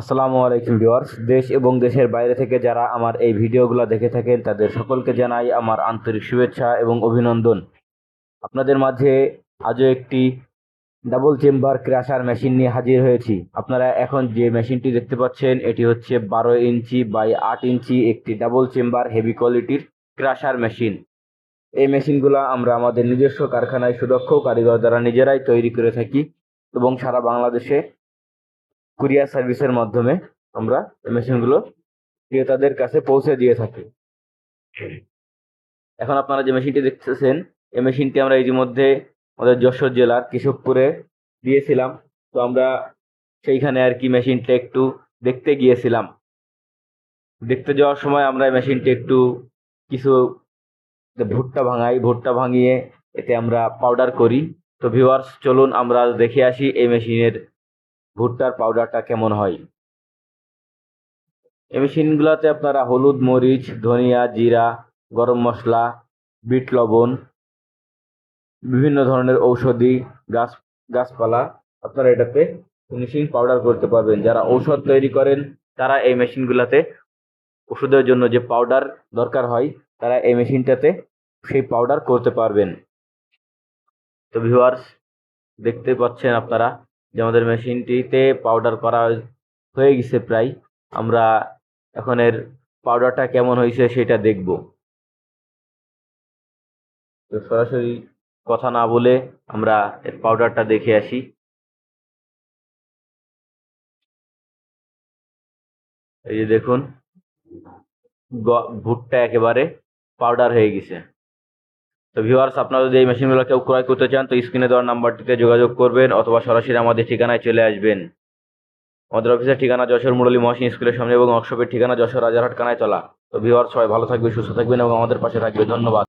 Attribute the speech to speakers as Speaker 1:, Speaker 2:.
Speaker 1: আসসালামু আলাইকুম ভিউয়ার্স, দেশ এবং দেশের বাইরে থেকে যারা আমার এই ভিডিওগুলো দেখে থাকেন, তাদের সকলকে জানাই আমার আন্তরিক শুভেচ্ছা এবং অভিনন্দন। আপনাদের মাঝে আজও একটি ডাবল চেম্বার ক্র্যাশার মেশিন নিয়ে হাজির হয়েছি। আপনারা এখন যে মেশিনটি দেখতে পাচ্ছেন, এটি হচ্ছে বারো ইঞ্চি বাই আট ইঞ্চি একটি ডাবল চেম্বার হেভি কোয়ালিটির ক্র্যাশার মেশিন এই মেশিনগুলো আমরা আমাদের নিজস্ব কারখানায় সুদক্ষ কারিগর দ্বারা নিজেরাই তৈরি করে থাকি এবং সারা বাংলাদেশে কুরিয়ার সার্ভিসের মাধ্যমে আমরা মেশিনগুলো ক্রেতাদের কাছে পৌঁছে দিয়ে থাকি। এখন আপনারা যে মেশিনটি দেখতেছেন, এই মেশিনটি আমরা ইতিমধ্যে আমাদের যশোর জেলার কেশবপুরে দিয়েছিলাম। তো আমরা সেইখানে আর কি মেশিনটা একটু দেখতে গিয়েছিলাম। দেখতে যাওয়ার সময় আমরা এই মেশিনটি একটু কিছু ভুট্টা ভাঙাই। ভুট্টা ভাঙিয়ে এতে আমরা পাউডার করি। তো ভিউয়ার্স চলুন আমরা দেখে আসি এই মেশিনের ভুট্টার পাউডারটা কেমন হয়? এই মেশিনগুলোতে আপনারা হলুদ, মরিচ, ধনিয়া, জিরা, গরম মশলা, বিট লবণ, বিভিন্ন ধরনের ঔষধি গাছ, গাছপালা আপনারা এটাতে ফিনিশিং পাউডার করতে পারবেন। যারা ঔষধ তৈরি করেন, তারা এই মেশিনগুলোতে ওষুধের জন্য যে পাউডার দরকার হয়, তারা এই মেশিনটাতে সেই পাউডার করতে পারবেন। তো ভিউয়ার্স দেখতে পাচ্ছেন আপনারা যে আমাদের মেশিনটিতে পাউডার করা হয়ে গেছে প্রায়, আমরা এখন এর পাউডারটা কেমন হয়েছে সেটা দেখব। তো সরাসরি কথা না বলে আমরা এর পাউডারটা দেখে আসি। এই যে দেখুন ভুট্টা একেবারে পাউডার হয়ে গেছে। তো ভিউয়ার্স আপনারা যদি এই মেশিনগুলো কেউ ক্রয় করতে চান, তো স্ক্রিনে দেওয়ার নাম্বারটিতে যোগাযোগ করবেন অথবা সরাসরি আমাদের ঠিকানায় চলে আসবেন। আমাদের অফিসের ঠিকানা যশোর মুরলী মহাসিন স্কুলের সামনে এবং ওয়ার্কশপের ঠিকানা যশোর রাজারহাট কানায় চলা তো ভিউয়ার্স সবাই ভালো থাকবে সুস্থ থাকবেন এবং আমাদের পাশে থাকবে ধন্যবাদ।